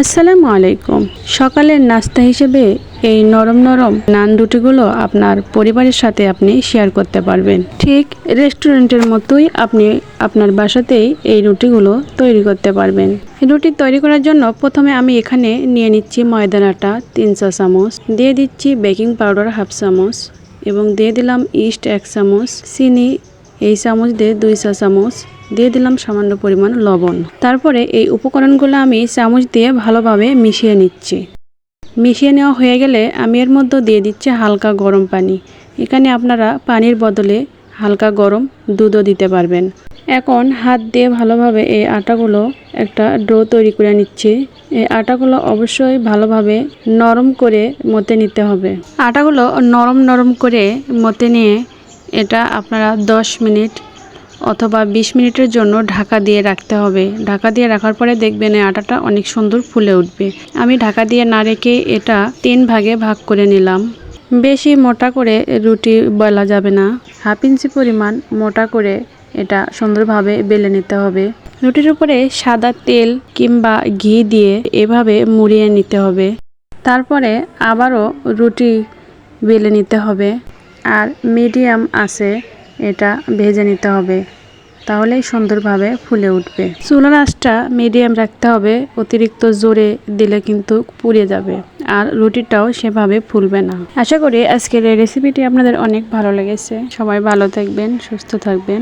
আসসালামু আলাইকুম। সকালের নাস্তা হিসেবে এই নরম নরম নান রুটিগুলো আপনার পরিবারের সাথে আপনি শেয়ার করতে পারবেন। ঠিক রেস্টুরেন্টের মতোই আপনি আপনার বাসাতেই এই রুটিগুলো তৈরি করতে পারবেন। রুটি তৈরি করার জন্য প্রথমে আমি এখানে নিয়ে নিচ্ছি ময়দান আটা, তিন চা চামচ, দিয়ে দিচ্ছি বেকিং পাউডার হাফ চামচ এবং দিয়ে দিলাম ইস্ট এক চামচ, চিনি এই চামচ দিয়ে দুই চা চামচ দিয়ে দিলাম সামান্য পরিমাণ লবণ। তারপরে এই উপকরণগুলো আমি চামচ দিয়ে ভালোভাবে মিশিয়ে নিচ্ছি। মিশিয়ে নেওয়া হয়ে গেলে আমি এর মধ্যে দিয়ে দিচ্ছি হালকা গরম পানি। এখানে আপনারা পানির বদলে হালকা গরম দুধও দিতে পারবেন। এখন হাত দিয়ে ভালোভাবে এই আটাগুলো একটা ডো তৈরি করে নিচ্ছি। এই আটাগুলো অবশ্যই ভালোভাবে নরম করে মতে নিতে হবে। আটাগুলো নরম নরম করে মতে নিয়ে এটা আপনারা 10 মিনিট অথবা 20 মিনিটের জন্য ঢাকা দিয়ে রাখতে হবে। ঢাকা দিয়ে রাখার পরে দেখবেন এই আটাটা অনেক সুন্দর ফুলে উঠবে। আমি ঢাকা দিয়ে না রেখে এটা তিন ভাগে ভাগ করে নিলাম। বেশি মোটা করে রুটি বলা যাবে না। হাফ ইঞ্চি পরিমাণ মোটা করে এটা সুন্দরভাবে বেলে নিতে হবে। রুটির উপরে সাদা তেল কিংবা ঘি দিয়ে এভাবে মুড়িয়ে নিতে হবে। তারপরে আবারও রুটি বেলে নিতে হবে। আর মিডিয়াম আছে, এটা ভেজে নিতে হবে। তাহলেই সুন্দরভাবে ফুলে উঠবে। চুলার আঁচটা মিডিয়াম রাখতে হবে, অতিরিক্ত জোরে দিলে কিন্তু পুড়ে যাবে আর রুটিটাও সেভাবে ফুলবে না। আশা করি আজকের এই রেসিপিটি আপনাদের অনেক ভালো লেগেছে। সবাই ভালো থাকবেন, সুস্থ থাকবেন।